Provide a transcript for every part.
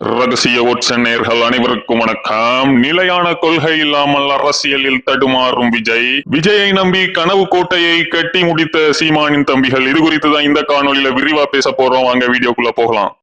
ரகசிய உச்ச நேர்கள் அனைவருக்கும் வணக்கம். நிலையான கொள்கை இல்லாமல் அரசியலில் தடுமாறும் விஜய். விஜயை நம்பி கனவு கோட்டையை கட்டி முடித்த சீமானின் தம்பிகள் இது குறித்து தான் இந்த காணொலியில விரிவா பேச போறோம். வாங்க வீடியோக்குள்ள போகலாம்.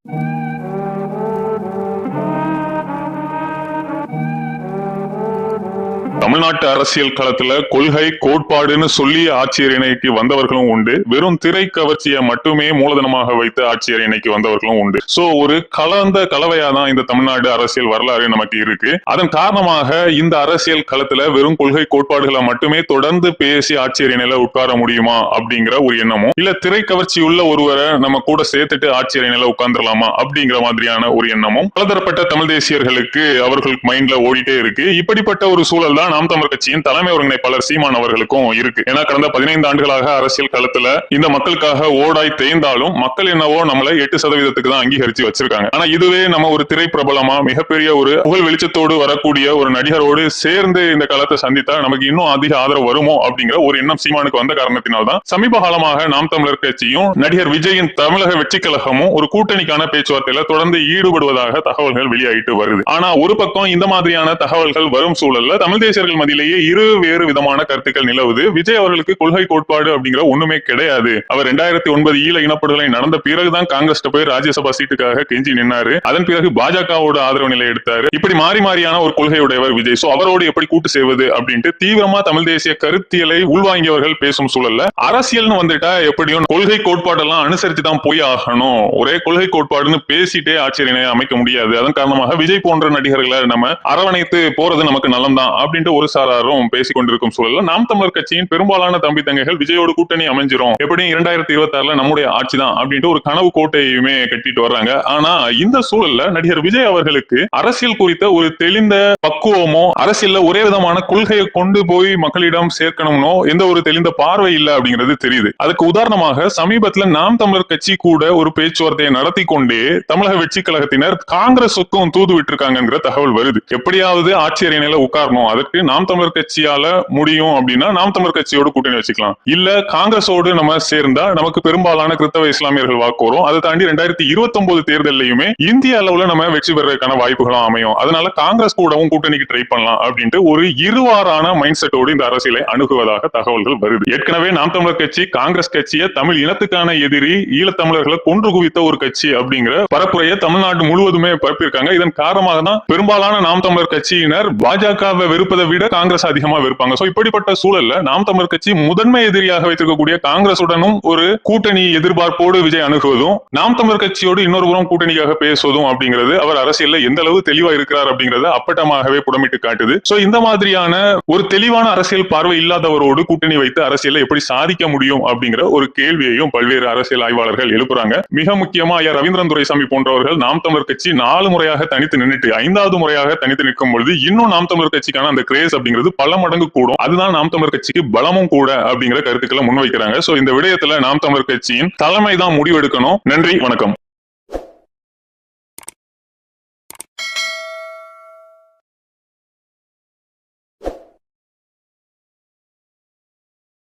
தமிழ்நாட்டு அரசியல் களத்துல கொள்கை கோட்பாடுன்னு சொல்லி ஆட்சியர் இணைக்கு வந்தவர்களும் உண்டு. வெறும் திரை கவர்ச்சியை மட்டுமே மூலதனமாக வைத்து ஆட்சியர் இணைக்கு வந்தவர்களும் உண்டு. சோ ஒரு கலந்த கலவையா தான் இந்த தமிழ்நாடு அரசியல் வரலாறு நமக்கு இருக்கு. அதன் காரணமாக இந்த அரசியல் களத்துல வெறும் கொள்கை கோட்பாடுகளை மட்டுமே தொடர்ந்து பேசி ஆட்சியர் இணையில உட்கார முடியுமா அப்படிங்கிற ஒரு எண்ணமும் இல்ல திரை கவர்ச்சி உள்ள ஒருவரை நம்ம கூட சேர்த்துட்டு ஆட்சியர் இணையில உட்கார்ந்துடலாமா அப்படிங்கிற மாதிரியான ஒரு எண்ணமும் பலதரப்பட்ட தமிழ் தேசியர்களுக்கு அவர்களுக்கு மைண்ட்ல ஓடிட்டே இருக்கு. இப்படிப்பட்ட ஒரு சூழல் தான் நாம் தமிழ் கட்சியின் தலைமை ஒருங்கிணைப்பாளர் சீமான் அவர்களுக்கும் இருக்கு. ஏன்னா கடந்த பதினைந்து ஆண்டுகளாக அரசியல் களத்துல இந்த மக்களுக்காக ஓடாய் தேய்ந்தாலும் மக்கள் என்னவோ நம்மள எட்டு சதவீதத்துக்கு தான் அங்கீகரிச்சு வச்சிருக்காங்க. ஆனா இதுவே நம்ம ஒரு திரை பிரபலமா மிகப்பெரிய ஒரு புகழ் வெளிச்சத்தோடு வரக்கூடிய ஒரு நடிகரோடு சேர்ந்து இந்த களத்தை சந்தித்தா நமக்கு இன்னும் அதிக ஆதரவு வருமோ அப்படிங்கிற ஒரு எண்ணம் சீமானுக்கு வந்த காரணத்தினால்தான் சமீப காலமாக நாம் தமிழர் கட்சியும் நடிகர் விஜயின் தமிழக வெற்றி கழகமும் ஒரு கூட்டணிக்கான பேச்சுவார்த்தையில தொடர்ந்து ஈடுபடுவதாக தகவல்கள் வெளியாயிட்டு வருது. ஆனா ஒரு பக்கம் இந்த மாதிரியான தகவல்கள் வரும் சூழல்ல தமிழ் தேசியர்கள் மத்தியிலேயே இரு வேறு விதமான கருத்துக்கள் நிலவுது. விஜய் அவர்களுக்கு கொள்கை கோட்பாடு அப்படிங்கிற ஒண்ணுமே கிடையாது. அவர் ரெண்டாயிரத்தி ஒன்பது ஈழ இனப்படுகொலை நடந்த பிறகுதான் காங்கிரஸ் போய் ராஜ்யசபா சீட்டுக்காக கெஞ்சி நின்னாரு. அதன் பிறகு பாஜகவோட ஆதரவு நிலை எடுத்தாரு. இப்படி மாறி மாறியான ஒரு கொள்கையுடையவர் விஜய். சோ அவரோடு எப்படி கூட்டு செய்வது அப்படின்ட்டு தீவிரமா தமிழ் தேசிய கருத்தியலை உள்வாங்கியவர்கள் பேசும் சூழல்ல அரசியல்னு வந்துட்டா எப்படியும் கொள்கை கோட்பாடெல்லாம் அனுசரிச்சு தான் போய் ஆகணும். ஒரே கொள்கை கோட்பாடுன்னு பேசிட்டே ஆட்சியரினை அமைக்க முடியாது. அதன் காரணமாக விஜய் போன்ற நடிகர்களை நம்ம அரவணைத்து போறது நமக்கு நலம்தான் அப்படின்ட்டு ஒரு சாராரும் பேசிக் கொண்டிருக்கும் சூழல்ல நாம் தமிழர் கட்சியின் பெரும்பாலான தம்பி தங்கைகள் விஜயோட கூட்டணி அமைஞ்சிரும். எப்படியும் இரண்டாயிரத்தி இருபத்தி ஆறுல நம்முடைய ஆட்சி தான் அப்படின்ட்டு ஒரு கனவு கோட்டையுமே கட்டிட்டு வர்றாங்க. ஆனா இந்த சூழல்ல நடிகர் விஜய் அவர்களுக்கு அரசியல் குறித்த ஒரு தெளிந்த பக்குவமோ அரசியல்ல ஒரே விதமான கொள்கையை கொண்டு போய் மக்களிடம் சேர்க்கணும்னோ எந்த ஒரு தெளிந்த பார்வை இல்லை அப்படிங்கிறது தெரியுது. அதுக்கு உதாரணமாக சமீபத்துல நாம் தமிழர் கட்சி கூட ஒரு பேச்சுவார்த்தையை நடத்தி கொண்டே தமிழக வெற்றி கழகத்தினர் காங்கிரசுக்கும் தூது விட்டுருக்காங்கிற தகவல் வருது. எப்படியாவது ஆட்சி நிலையில உட்காரணும். அதற்கு நாம் தமிழர் கட்சியால முடியும் அப்படின்னா நாம் தமிழர் கட்சியோட கூட்டணி வச்சுக்கலாம். இல்ல காங்கிரஸோடு நம்ம சேர்ந்தா நமக்கு பெரும்பாலான கிறிஸ்தவ இஸ்லாமியர்கள் வாக்கு வரும் அதை தாண்டி ரெண்டாயிரத்தி இருபத்தி ஒன்பது தேர்தலையுமே இந்திய அளவுல நம்ம வெற்றி பெறதுக்கான வாய்ப்புகளும் அமையும். அதனால காங்கிரஸ் கூடவும் கூட்டணிக்கு ட்ரை பண்ணலாம் அப்படின்ட்டு ஒரு இருவாறான மைண்ட் செட்டோடு இந்த அரசியலை அணுகுவதாக தகவல்கள் வருது. ஏற்கனவே நாம் தமிழர் கட்சி காங்கிரஸ் கட்சியை தமிழ் இனத்துக்கான எதிரி ஈழத்தமிழர்களை கொன்று குவித்த ஒரு கட்சி அப்படிங்கிற பரப்புரையை தமிழ்நாடு முழுவதுமே பரப்பியிருக்காங்க. இதன் காரணமாக தான் பெரும்பாலான நாம் தமிழர் கட்சியினர் பாஜகவை வெறுப்பதை விட காங்கிரஸ் அதிகமா வெறுப்பாங்க. சோ இப்படிப்பட்ட சூழல்ல நாம் தமிழர் கட்சி முதன்மை எதிரியாக வைத்திருக்கக்கூடிய காங்கிரசுடனும் ஒரு கூட்டணி எதிர்பார்ப்போடு விஜய் அணுகுவதும் நாம் தமிழர் கட்சியோடு இன்னொரு புறம் கூட்டணிக்காக பேசுவதும் அப்படிங்கிறது அவர் அரசியல்ல எந்த அளவு தெளிவா இருக்கிறார் அப்படிங்கறத அப்பட்டமாகவே புடமிட்டு காட்டுது. சோ இந்த மாதிரியான ஒரு தெளிவான அரசியல் பார்வை இல்லாதவரோடு கூட்டணி வைத்து அரசியலை எப்படி சாதிக்க முடியும் அப்படிங்கிற ஒரு கேள்வியையும் பல்வேறு அரசியல் ஆய்வாளர்கள் எழுப்புறாங்க. மிக முக்கியமா ஐயா ரவீந்திரன் துரைசாமி போன்றவர்கள் நாம் தமிழர் கட்சி நாலு முறையாக தனித்து நின்னுட்டு ஐந்தாவது முறையாக தனித்து நிற்கும் பொழுது இன்னும் நாம் தமிழர் கட்சிக்கான அந்த கிரேஸ் அப்படிங்கிறது பல மடங்கு கூடும். அதுதான் நாம் தமிழர் கட்சிக்கு பலமும் கூட அப்படிங்கிற கருத்துக்களை முன்வைக்கிறாங்க. சோ இந்த விடயத்துல நாம் தமிழர் கட்சியின் தலைமை தான் முடிவெடுக்கணும். நன்றி வணக்கம்.